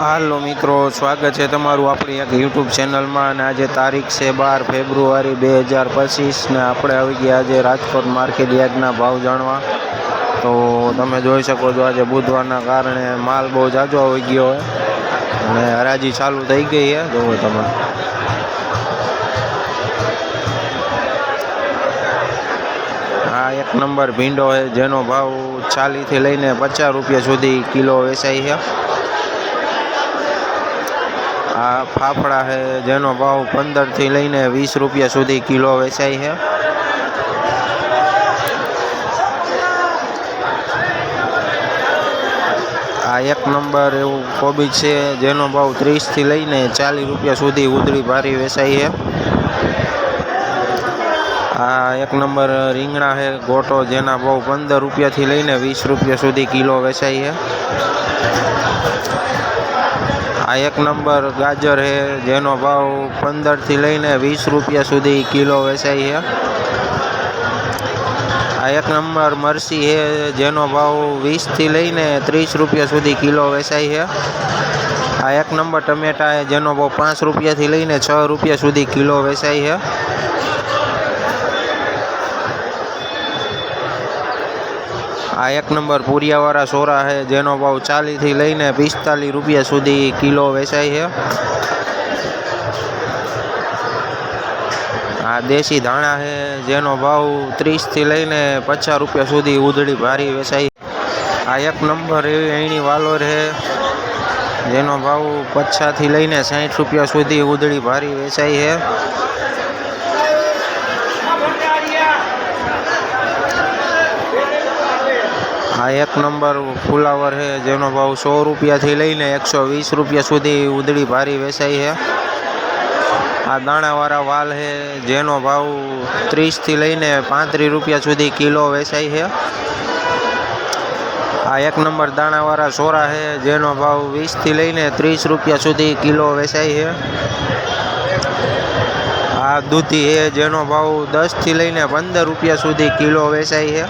હાલો મિત્રો, સ્વાગત છે તમારું આપણી એક યુટ્યુબ ચેનલમાં અને આજે તારીખ છે બાર ફેબ્રુઆરી બે હજાર પચીસ ને આપણે આવી ગયા આજે રાજકોટ માર્કેટ યાર્ડના ભાવ જાણવા. તો તમે જોઈ શકો છો આજે બુધવારના કારણે માલ બહુ જાજો આવી ગયો હોય અને હરાજી ચાલુ થઈ ગઈ છે. જોવો તમે. આ એક નંબર ભીંડો છે જેનો ભાવ ચાલીસથી લઈને પચાસ રૂપિયા સુધી કિલો વેચાય છે. આ ફાફડા છે, જેનો ભાવ પંદરથી લઈને વીસ રૂપિયા સુધી કિલો વેચાય છે. આ એક નંબર એવું કોબીજ છે, જેનો ભાવ ત્રીસથી લઈને ચાલીસ રૂપિયા સુધી ઉધળી ભારી વેચાય છે. આ એક નંબર રીંગણા છે, ગોટો, જેના ભાવ પંદર રૂપિયાથી લઈને વીસ રૂપિયા સુધી કિલો વેચાય છે. આ એક નંબર ગાજર છે, જેનો ભાવ પંદરથી લઈને વીસ રૂપિયા સુધી કિલો વેચાય છે. આ એક નંબર મરસી છે, જેનો ભાવ વીસથી લઈને ત્રીસ રૂપિયા સુધી કિલો વેચાય છે. આ એક નંબર ટમેટા જેનો ભાવ પાંચ રૂપિયાથી લઈને છ રૂપિયા સુધી કિલો વેચાય છે. આ એક નંબર પૂરિયાવાળા સોરા છે, જેનો ભાવ ચાલીસથી લઈને પિસ્તાલીસ રૂપિયા સુધી કિલો વેચાય છે. આ દેશી ધાણા છે, જેનો ભાવ ત્રીસથી લઈને પચાસ રૂપિયા સુધી ઉધડી ભારી વેચાય આ એક નંબર એવી એણી વાલોર છે, જેનો ભાવ પચાસથી લઈને સાઠ રૂપિયા સુધી ઉધડી ભારી વેચાય છે. આ એક નંબર ફુલાવર છે, જેનો ભાવ સો રૂપિયાથી લઈને એકસો વીસ રૂપિયા સુધી ઉદળી ભારી વેચાય છે. આ દાણાવાળા વાલ છે, જેનો ભાવ ત્રીસથી લઈને પાંત્રીસ રૂપિયા સુધી કિલો વેચાય છે. આ એક નંબર દાણાવાળા સોરા છે, જેનો ભાવ વીસથી લઈને ત્રીસ રૂપિયા સુધી કિલો વેચાય છે. આ દૂધી છે, જેનો ભાવ દસથી લઈને પંદર રૂપિયા સુધી કિલો વેચાય છે.